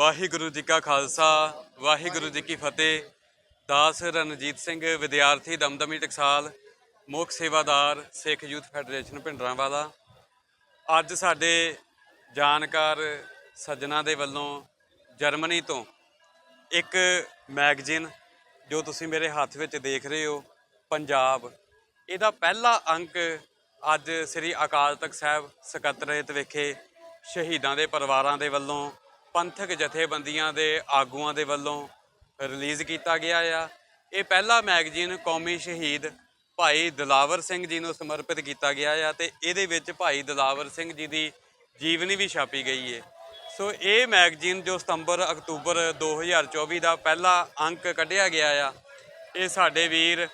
ਵਾਹਿਗੁਰੂ ਜੀ ਕਾ ਖਾਲਸਾ, ਵਾਹਿਗੁਰੂ ਜੀ ਕੀ ਫਤਿਹ। ਦਾਸ ਰਣਜੀਤ ਸਿੰਘ, ਵਿਦਿਆਰਥੀ ਦਮਦਮੀ ਟਕਸਾਲ, ਮੁੱਖ ਸੇਵਾਦਾਰ ਸਿੱਖ ਯੂਥ ਫੈਡਰੇਸ਼ਨ ਭਿੰਡਰਾਂਵਾਲਾ। ਅੱਜ ਸਾਡੇ ਜਾਣਕਾਰ ਸੱਜਣਾ ਦੇ ਵੱਲੋਂ ਜਰਮਨੀ ਤੋਂ ਇੱਕ ਮੈਗਜ਼ੀਨ ਜੋ ਤੁਸੀਂ ਮੇਰੇ ਹੱਥ ਵਿੱਚ ਦੇਖ ਰਹੇ ਹੋ, ਪੰਜਾਬ। ਇਹਦਾ ਪਹਿਲਾ ਅੰਕ ਅੱਜ ਸ੍ਰੀ ਅਕਾਲ ਤਖਤ ਸਾਹਿਬ ਸਕੱਤਰੇਤ ਵਿਖੇ ਸ਼ਹੀਦਾਂ ਦੇ ਪਰਿਵਾਰਾਂ ਦੇ ਵੱਲੋਂ ਪੰਥਕ ਜਥੇਬੰਦੀਆਂ ਦੇ ਆਗੂਆਂ ਦੇ ਵੱਲੋਂ ਰਿਲੀਜ਼ ਕੀਤਾ ਗਿਆ ਆ। ਇਹ ਪਹਿਲਾ ਮੈਗਜ਼ੀਨ ਕੌਮੀ ਸ਼ਹੀਦ ਭਾਈ ਦਲਾਵਰ ਸਿੰਘ ਜੀ ਨੂੰ ਸਮਰਪਿਤ ਕੀਤਾ ਗਿਆ ਆ ਤੇ ਇਹਦੇ ਵਿੱਚ ਭਾਈ ਦਲਾਵਰ ਸਿੰਘ ਜੀ ਦੀ ਜੀਵਨੀ ਵੀ ਛਾਪੀ ਗਈ ਹੈ ਸੋ ਇਹ ਮੈਗਜ਼ੀਨ ਜੋ ਸਤੰਬਰ ਅਕਤੂਬਰ 2024 ਦਾ ਪਹਿਲਾ ਅੰਕ ਕੱਢਿਆ ਗਿਆ ਆ, ਇਹ ਸਾਡੇ ਵੀਰ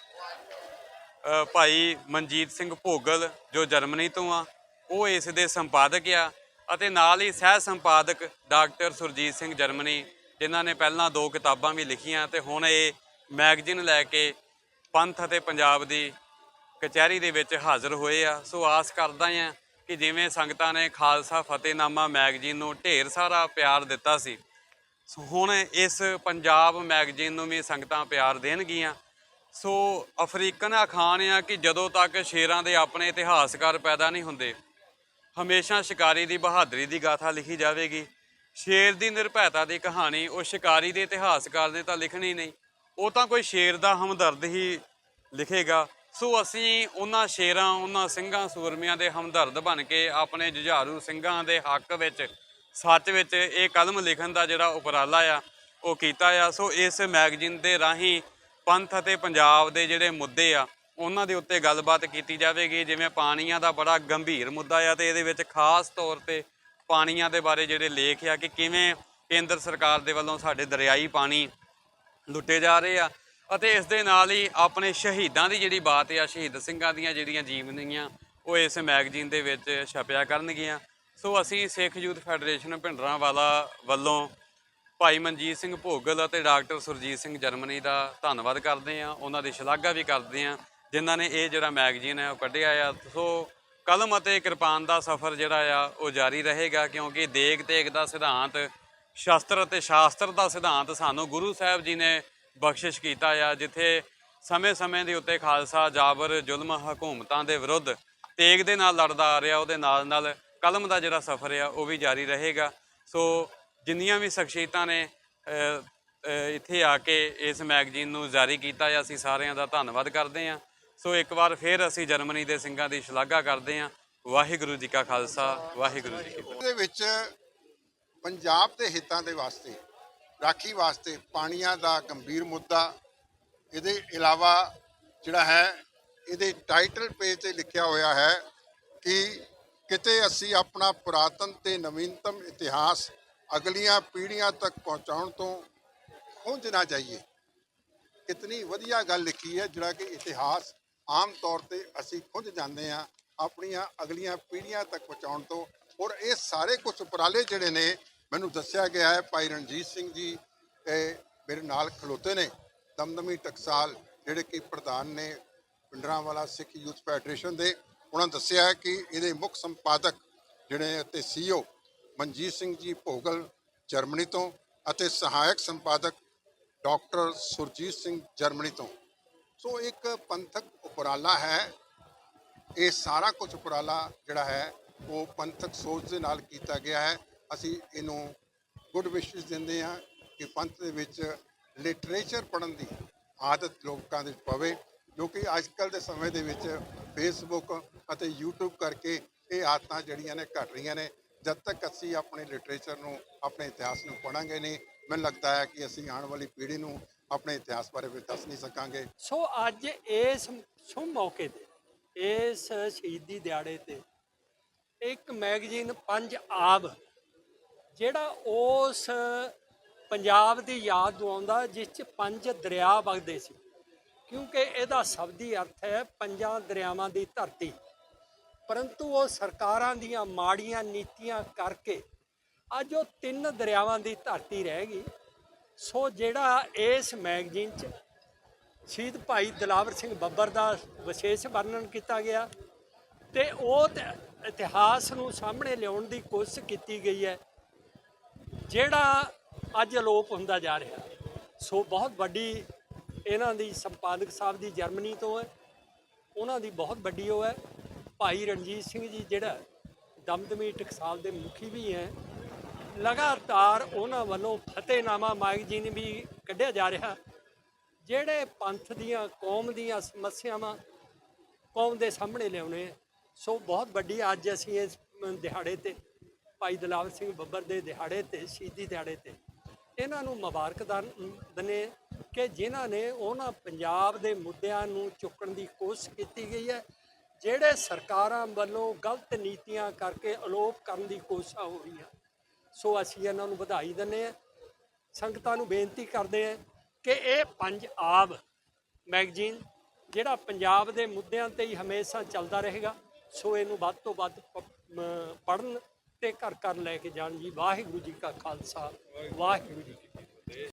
ਭਾਈ ਮਨਜੀਤ ਸਿੰਘ ਭੋਗਲ ਜੋ ਜਰਮਨੀ ਤੋਂ ਆ, ਉਹ ਇਸ ਦੇ ਸੰਪਾਦਕ ਆ। ਅਤੇ ਨਾਲ ਹੀ ਸਹਿ ਸੰਪਾਦਕ ਡਾਕਟਰ ਸੁਰਜੀਤ ਸਿੰਘ ਜਰਮਨੀ, ਜਿਨ੍ਹਾਂ ਨੇ ਪਹਿਲਾਂ ਦੋ ਕਿਤਾਬਾਂ ਵੀ ਲਿਖੀਆਂ ਤੇ ਹੁਣ ਇਹ ਮੈਗਜ਼ੀਨ ਲੈ ਕੇ ਪੰਥ ਅਤੇ ਪੰਜਾਬ ਦੀ ਕਚਹਿਰੀ ਦੇ ਵਿੱਚ ਹਾਜ਼ਰ ਹੋਏ ਆ। ਸੋ ਆਸ ਕਰਦਾ ਹਾਂ ਕਿ ਜਿਵੇਂ ਸੰਗਤਾਂ ਨੇ ਖਾਲਸਾ ਫਤਿਹਨਾਮਾ ਮੈਗਜ਼ੀਨ ਨੂੰ ਢੇਰ ਸਾਰਾ ਪਿਆਰ ਦਿੱਤਾ ਸੀ, ਸੋ ਹੁਣ ਇਸ ਪੰਜਾਬ ਮੈਗਜ਼ੀਨ ਨੂੰ ਵੀ ਸੰਗਤਾਂ ਪਿਆਰ ਦੇਣਗੀਆਂ। ਸੋ ਅਫਰੀਕਨ ਅਖਾਣ ਆ ਕਿ ਜਦੋਂ ਤੱਕ ਸ਼ੇਰਾਂ ਦੇ ਆਪਣੇ ਇਤਿਹਾਸਕਾਰ ਪੈਦਾ ਨਹੀਂ ਹੁੰਦੇ ਹਮੇਸ਼ਾ ਸ਼ਿਕਾਰੀ ਦੀ ਬਹਾਦਰੀ ਦੀ ਗਾਥਾ ਲਿਖੀ ਜਾਵੇਗੀ। ਸ਼ੇਰ ਦੀ ਨਿਰਭੈਤਾ ਦੀ ਕਹਾਣੀ ਉਹ ਸ਼ਿਕਾਰੀ ਦੇ ਇਤਿਹਾਸਕਾਰ ਨੇ ਤਾਂ ਲਿਖਣੀ ਨਹੀਂ। ਉਹ ਤਾਂ ਕੋਈ ਸ਼ੇਰ ਦਾ ਹਮਦਰਦ ਹੀ ਲਿਖੇਗਾ। ਸੋ ਅਸੀਂ ਉਹਨਾਂ ਸ਼ੇਰਾਂ, ਉਹਨਾਂ ਸਿੰਘਾਂ, ਸੂਰਮਿਆਂ ਦੇ ਹਮਦਰਦ ਬਣ ਕੇ ਆਪਣੇ ਜੁਝਾਰੂ ਸਿੰਘਾਂ ਦੇ ਹੱਕ ਵਿੱਚ, ਸੱਚ ਵਿੱਚ ਇਹ ਕਲਮ ਲਿਖਣ ਦਾ ਜਿਹੜਾ ਉਪਰਾਲਾ ਆ, ਉਹ ਕੀਤਾ ਆ। ਸੋ ਇਸ ਮੈਗਜ਼ੀਨ ਦੇ ਰਾਹੀਂ ਪੰਥ ਅਤੇ ਪੰਜਾਬ ਦੇ ਜਿਹੜੇ ਮੁੱਦੇ ਆ ਉਹਨਾਂ ਦੇ ਉੱਤੇ ਗੱਲਬਾਤ ਕੀਤੀ ਜਾਵੇਗੀ, ਜਿਵੇਂ ਪਾਣੀਆਂ ਦਾ ਬੜਾ ਗੰਭੀਰ ਮੁੱਦਾ ਆ ਤੇ ਇਹਦੇ ਵਿੱਚ ਖਾਸ ਤੌਰ ਤੇ ਪਾਣੀਆਂ ਦੇ ਬਾਰੇ ਜਿਹੜੇ ਲੇਖ ਆ ਕਿ ਕਿਵੇਂ ਕੇਂਦਰ ਸਰਕਾਰ ਦੇ ਵੱਲੋਂ ਸਾਡੇ ਦਰਿਆਈ ਪਾਣੀ ਲੁੱਟੇ ਜਾ ਰਹੇ ਆ ਅਤੇ ਇਸ ਦੇ ਨਾਲ ਹੀ ਆਪਣੇ ਸ਼ਹੀਦਾਂ ਦੀ ਜਿਹੜੀ ਬਾਤ ਆ, ਸ਼ਹੀਦ ਸਿੰਘਾਂ ਦੀਆਂ ਜਿਹੜੀਆਂ ਜੀਵਨੀਆਂ, ਉਹ ਇਸ ਮੈਗਜ਼ੀਨ ਦੇ ਵਿੱਚ ਛਪਿਆ ਕਰਨਗੀਆਂ। ਸੋ ਅਸੀਂ ਸਿੱਖ ਯੂਥ ਫੈਡਰੇਸ਼ਨ ਭਿੰਡਰਾਂ ਵਾਲਾ ਵੱਲੋਂ ਭਾਈ ਮਨਜੀਤ ਸਿੰਘ ਭੋਗਲ ਅਤੇ ਡਾਕਟਰ ਸੁਰਜੀਤ ਸਿੰਘ ਜਰਮਨੀ ਦਾ ਧੰਨਵਾਦ ਕਰਦੇ ਆ ਉਹਨਾਂ ਦੀ ਸ਼ਲਾਘਾ ਵੀ ਕਰਦੇ ਆ ਜਿਨ੍ਹਾਂ ਨੇ ਇਹ ਜਿਹੜਾ ਮੈਗਜ਼ੀਨ ਹੈ ਉਹ ਕੱਢਿਆ ਆ। ਸੋ ਕਲਮ ਅਤੇ ਕਿਰਪਾਨ ਦਾ ਸਫ਼ਰ ਜਿਹੜਾ ਆ, ਉਹ ਜਾਰੀ ਰਹੇਗਾ ਕਿਉਂਕਿ ਦੇਗ ਤੇਗ ਦਾ ਸਿਧਾਂਤ, ਸ਼ਾਸਤਰ ਅਤੇ ਸ਼ਾਸਤਰ ਦਾ ਸਿਧਾਂਤ ਸਾਨੂੰ ਗੁਰੂ ਸਾਹਿਬ ਜੀ ਨੇ ਬਖਸ਼ਿਸ਼ ਕੀਤਾ ਆ, ਜਿੱਥੇ ਸਮੇਂ-ਸਮੇਂ ਦੇ ਉੱਤੇ ਖਾਲਸਾ ਜਾਬਰ ਜ਼ੁਲਮ ਹਕੂਮਤਾਂ ਦੇ ਵਿਰੁੱਧ ਤੇਗ ਦੇ ਨਾਲ ਲੜਦਾ ਆ ਰਿਹਾ, ਉਹਦੇ ਨਾਲ ਨਾਲ ਕਲਮ ਦਾ ਜਿਹੜਾ ਸਫ਼ਰ ਆ, ਉਹ ਵੀ ਜਾਰੀ ਰਹੇਗਾ। ਸੋ ਜਿੰਨੀਆਂ ਵੀ ਸ਼ਖਸੀਅਤਾਂ ਨੇ ਇੱਥੇ ਆ ਕੇ ਇਸ ਮੈਗਜ਼ੀਨ ਨੂੰ ਜਾਰੀ ਕੀਤਾ ਆ, ਅਸੀਂ ਸਾਰਿਆਂ ਦਾ ਧੰਨਵਾਦ ਕਰਦੇ ਹਾਂ। ਸੋ ਇੱਕ ਵਾਰ ਫਿਰ ਅਸੀਂ ਜਰਮਨੀ ਦੇ ਸਿੰਘਾਂ ਦੀ ਸ਼ਲਾਘਾ ਕਰਦੇ ਹਾਂ। ਵਾਹਿਗੁਰੂ ਜੀ ਕਾ ਖਾਲਸਾ, ਵਾਹਿਗੁਰੂ ਜੀ ਕੀ ਫਤਿਹ। ਦੇ ਵਿੱਚ ਪੰਜਾਬ ਦੇ ਹਿੱਤਾਂ ਦੇ ਵਾਸਤੇ, ਰਾਖੀ ਵਾਸਤੇ ਪਾਣੀਆਂ ਦਾ ਗੰਭੀਰ ਮੁੱਦਾ, ਇਹਦੇ ਇਲਾਵਾ ਜਿਹੜਾ ਹੈ, ਇਹਦੇ ਟਾਈਟਲ ਪੇਜ ਤੇ ਲਿਖਿਆ ਹੋਇਆ ਹੈ ਕਿ ਕਿਤੇ ਅਸੀਂ ਆਪਣਾ ਪੁਰਾਤਨ ਤੇ ਨਵੀਨਤਮ ਇਤਿਹਾਸ ਅਗਲੀਆਂ ਪੀੜ੍ਹੀਆਂ ਤੱਕ ਪਹੁੰਚਾਉਣ ਤੋਂ ਖੁੰਝ ਨਾ ਜਾਈਏ। ਕਿਤਨੀ ਵਧੀਆ ਗੱਲ ਲਿਖੀ ਹੈ ਜਿਹੜਾ ਕਿ ਇਤਿਹਾਸ ਆਮ ਤੌਰ ਤੇ ਅਸੀਂ ਖੁਦ ਜਾਂਦੇ ਆ ਆਪਣੀਆਂ ਅਗਲੀਆਂ ਪੀੜ੍ਹੀਆਂ ਤੱਕ ਪਹੁੰਚਾਉਣ ਤੋਂ ਔਰ ਇਹ ਸਾਰੇ ਕੁਝ ਉਪਰਾਲੇ ਜਿਹੜੇ ਨੇ, ਮੈਨੂੰ ਦੱਸਿਆ ਗਿਆ ਹੈ ਭਾਈ ਰਣਜੀਤ ਸਿੰਘ ਜੀ ਇਹ ਮੇਰੇ ਨਾਲ ਖਲੋਤੇ ਨੇ, ਦਮਦਮੀ ਟਕਸਾਲ ਜਿਹੜੇ ਕਿ ਪ੍ਰਧਾਨ ਨੇ ਪਿੰਡਰਾਂ ਵਾਲਾ ਸਿੱਖ ਯੂਥ ਫੈਡਰੇਸ਼ਨ ਦੇ, ਉਹਨਾਂ ਦੱਸਿਆ ਹੈ ਕਿ ਇਹਦੇ ਮੁੱਖ ਸੰਪਾਦਕ ਜਿਹੜੇ ਅਤੇ ਸੀਓ ਮਨਜੀਤ ਸਿੰਘ ਜੀ ਭੋਗਲ ਜਰਮਨੀ ਤੋਂ ਅਤੇ ਸਹਾਇਕ ਸੰਪਾਦਕ ਡਾਕਟਰ ਸੁਰਜੀਤ ਸਿੰਘ ਜਰਮਨੀ ਤੋਂ। ਸੋ ਇੱਕ ਪੰਥਕ ਉਪਰਾਲਾ ਹੈ। ਇਹ ਸਾਰਾ ਕੁਝ ਉਪਰਾਲਾ ਜਿਹੜਾ ਹੈ, ਉਹ ਪੰਥਕ ਸੋਚ ਦੇ ਨਾਲ ਕੀਤਾ ਗਿਆ ਹੈ। ਅਸੀਂ ਇਹਨੂੰ ਗੁੱਡ ਵਿਸ਼ੇਸ ਦਿੰਦੇ ਹਾਂ ਕਿ ਪੰਥ ਦੇ ਵਿੱਚ ਲਿਟਰੇਚਰ ਪੜ੍ਹਨ ਦੀ ਆਦਤ ਲੋਕਾਂ ਦੇ ਪਵੇ, ਜੋ ਕਿ ਅੱਜ ਕੱਲ੍ਹ ਦੇ ਸਮੇਂ ਦੇ ਵਿੱਚ ਫੇਸਬੁੱਕ ਅਤੇ YouTube ਕਰਕੇ ਇਹ ਆਦਤਾਂ ਜਿਹੜੀਆਂ ਨੇ ਘਟ ਰਹੀਆਂ ਨੇ। ਜਦ ਤੱਕ ਅਸੀਂ ਆਪਣੇ ਲਿਟਰੇਚਰ ਨੂੰ, ਆਪਣੇ ਇਤਿਹਾਸ ਨੂੰ ਪੜਾਂਗੇ ਨਹੀਂ ਮੈਨੂੰ ਲੱਗਦਾ ਹੈ ਕਿ ਅਸੀਂ ਆਉਣ ਵਾਲੀ ਪੀੜ੍ਹੀ ਨੂੰ ਆਪਣੇ ਇਤਿਹਾਸ ਬਾਰੇ ਵੀ ਦੱਸ ਨਹੀਂ ਸਕਾਂਗੇ। ਸੋ ਅੱਜ ਇਸ ਸ਼ੁਭ ਮੌਕੇ ਤੇ, ਇਸ ਸ਼ਹੀਦੀ ਦਿਹਾੜੇ ਤੇ ਇੱਕ ਮੈਗਜ਼ੀਨ ਪੰਜ ਆਬ, ਜਿਹੜਾ ਉਸ ਪੰਜਾਬ ਦੀ ਯਾਦ ਦਿਵਾਉਂਦਾ, ਜਿਸ ਚ ਪੰਜ ਦਰਿਆ ਵਗਦੇ ਸੀ। ਕਿਉਂਕਿ ਇਹਦਾ ਸ਼ਬਦੀ ਅਰਥ ਹੈ ਪੰਜਾਂ ਦਰਿਆਵਾਂ ਦੀ ਧਰਤੀ। ਪਰੰਤੂ ਉਹ ਸਰਕਾਰਾਂ ਦੀਆਂ ਮਾੜੀਆਂ ਨੀਤੀਆਂ ਕਰਕੇ ਅੱਜ ਉਹ ਤਿੰਨ ਦਰਿਆਵਾਂ ਦੀ ਧਰਤੀ ਰਹਿ ਗਈ। ਸੋ ਜਿਹੜਾ ਇਸ ਮੈਗਜ਼ੀਨ 'ਚ ਸ਼ਹੀਦ ਭਾਈ ਦਲਾਵਰ ਸਿੰਘ ਬੱਬਰ ਦਾ ਵਿਸ਼ੇਸ਼ ਵਰਣਨ ਕੀਤਾ ਗਿਆ ਤੇ ਉਹ ਇਤਿਹਾਸ ਨੂੰ ਸਾਹਮਣੇ ਲਿਆਉਣ ਦੀ ਕੋਸ਼ਿਸ਼ ਕੀਤੀ ਗਈ ਹੈ, ਜਿਹੜਾ ਅੱਜ ਅਲੋਪ ਹੁੰਦਾ ਜਾ ਰਿਹਾ। ਸੋ ਬਹੁਤ ਵੱਡੀ ਇਹਨਾਂ ਦੀ ਸੰਪਾਦਕ ਸਾਹਿਬ ਦੀ ਜਰਮਨੀ ਤੋਂ ਹੈ, ਉਹਨਾਂ ਦੀ ਬਹੁਤ ਵੱਡੀ ਉਹ ਹੈ। ਭਾਈ ਰਣਜੀਤ ਸਿੰਘ ਜੀ ਜਿਹੜਾ ਦਮਦਮੀ ਟਕਸਾਲ ਦੇ ਮੁਖੀ ਵੀ ਹੈ। ਲਗਾਤਾਰ ਉਹਨਾਂ ਵੱਲੋਂ ਫਤਿਹਨਾਮਾ ਮੈਗਜ਼ੀਨ ਵੀ ਕੱਢਿਆ ਜਾ ਰਿਹਾ ਜਿਹੜੇ ਪੰਥ ਦੀਆਂ, ਕੌਮ ਦੀਆਂ ਸਮੱਸਿਆਵਾਂ ਕੌਮ ਦੇ ਸਾਹਮਣੇ ਲਿਆਉਣੇ ਆ। ਸੋ ਬਹੁਤ ਵੱਡੀ ਅੱਜ ਅਸੀਂ ਇਸ ਦਿਹਾੜੇ ਤੇ ਭਾਈ ਦਲਾਵਰ ਸਿੰਘ ਬੱਬਰ ਦੇ ਦਿਹਾੜੇ ਤੇ, ਸ਼ਹੀਦੀ ਦਿਹਾੜੇ ਤੇ ਇਹਨਾਂ ਨੂੰ ਮੁਬਾਰਕਦਾਨ ਦਨੇ ਕਿ ਜਿਨ੍ਹਾਂ ਨੇ ਉਹਨਾਂ ਪੰਜਾਬ ਦੇ ਮੁੱਦਿਆਂ ਨੂੰ ਚੁੱਕਣ ਦੀ ਕੋਸ਼ਿਸ਼ ਕੀਤੀ ਗਈ ਹੈ ਜਿਹੜੇ ਸਰਕਾਰਾਂ ਵੱਲੋਂ ਗਲਤ ਨੀਤੀਆਂ ਕਰਕੇ ਅਲੋਪ ਕਰਨ ਦੀ ਕੋਸ਼ਿਸ਼ ਹੋ ਰਹੀ ਹੈ ਸੋ ਅਸੀਂ ਇਹਨਾਂ ਨੂੰ ਵਧਾਈ ਦਿੰਦੇ ਹਾਂ। ਸੰਗਤਾਂ ਨੂੰ ਬੇਨਤੀ ਕਰਦੇ ਹਾਂ ਕਿ ਇਹ ਪੰਜ ਆਬ ਮੈਗਜ਼ੀਨ ਜਿਹੜਾ ਪੰਜਾਬ ਦੇ ਮੁੱਦਿਆਂ ਤੇ ਹੀ ਹਮੇਸ਼ਾ ਚੱਲਦਾ ਰਹੇਗਾ, ਸੋ ਇਹਨੂੰ ਵੱਧ ਤੋਂ ਵੱਧ ਪੜਨ ਤੇ ਘਰ ਘਰ ਲੈ ਕੇ ਜਾਣ ਜੀ। ਵਾਹਿਗੁਰੂ ਜੀ ਕਾ ਖਾਲਸਾ, ਵਾਹਿਗੁਰੂ ਜੀ